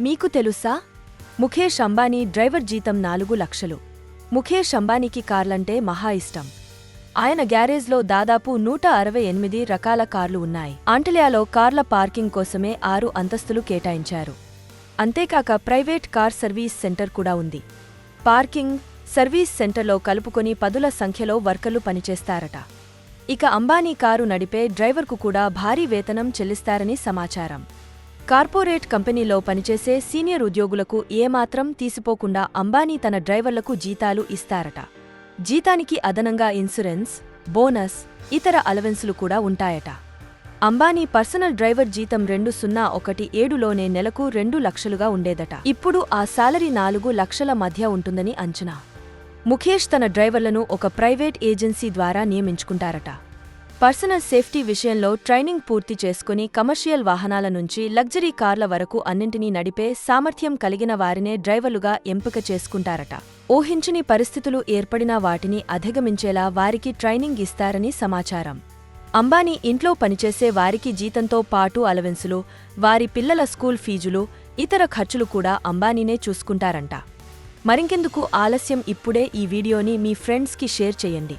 మీకు తెలుసా? ముఖేష్ అంబానీ డ్రైవర్ జీతం నాలుగు లక్షలు. ముఖేష్ అంబానీకి కార్లంటే మహా ఇష్టం. ఆయన గ్యారేజ్లో దాదాపు నూట అరవై ఎనిమిది రకాల కార్లు ఉన్నాయి. ఆంటలియాలో కార్ల పార్కింగ్ కోసమే ఆరు అంతస్తులు కేటాయించారు. అంతేకాక ప్రైవేట్ కార్ సర్వీస్ సెంటర్ కూడా ఉంది. పార్కింగ్ సర్వీస్ సెంటర్లో కలుపుకొని పదుల సంఖ్యలో వర్కర్లు పనిచేస్తారట. ఇక అంబానీ కారు నడిపే డ్రైవర్కు కూడా భారీ వేతనం చెల్లిస్తారని సమాచారం. కార్పొరేట్ కంపెనీలో పనిచేసే సీనియర్ ఉద్యోగులకు ఏమాత్రం తీసిపోకుండా అంబానీ తన డ్రైవర్లకు జీతాలు ఇస్తారట. జీతానికి అదనంగా ఇన్సూరెన్స్ బోనస్ ఇతర అలవెన్సులు కూడా ఉంటాయట. అంబానీ పర్సనల్ డ్రైవర్ జీతం రెండు సున్నా ఒకటి ఏడులోనే నెలకు రెండు లక్షలుగా ఉండేదట. ఇప్పుడు ఆ శాలరీ నాలుగు లక్షల మధ్య ఉంటుందని అంచనా. ముఖేష్ తన డ్రైవర్లను ఒక ప్రైవేట్ ఏజెన్సీ ద్వారా నియమించుకుంటారట. పర్సనల్ సేఫ్టీ విషయంలో ట్రైనింగ్ పూర్తి చేసుకుని కమర్షియల్ వాహనాల నుంచి లగ్జరీ కార్ల వరకు అన్నింటినీ నడిపే సామర్థ్యం కలిగిన వారినే డ్రైవర్లుగా ఎంపిక చేసుకుంటారట. ఊహించని పరిస్థితులు ఏర్పడినా వాటిని అధిగమించేలా వారికి ట్రైనింగ్ ఇస్తారని సమాచారం. అంబానీ ఇంట్లో పనిచేసే వారికి జీతంతో పాటు అలవెన్సులు వారి పిల్లల స్కూల్ ఫీజులు ఇతర ఖర్చులు కూడా అంబానీనే చూసుకుంటారంట. మరింకెందుకు ఆలస్యం ఇప్పుడే ఈ వీడియోని మీ ఫ్రెండ్స్కి షేర్ చేయండి.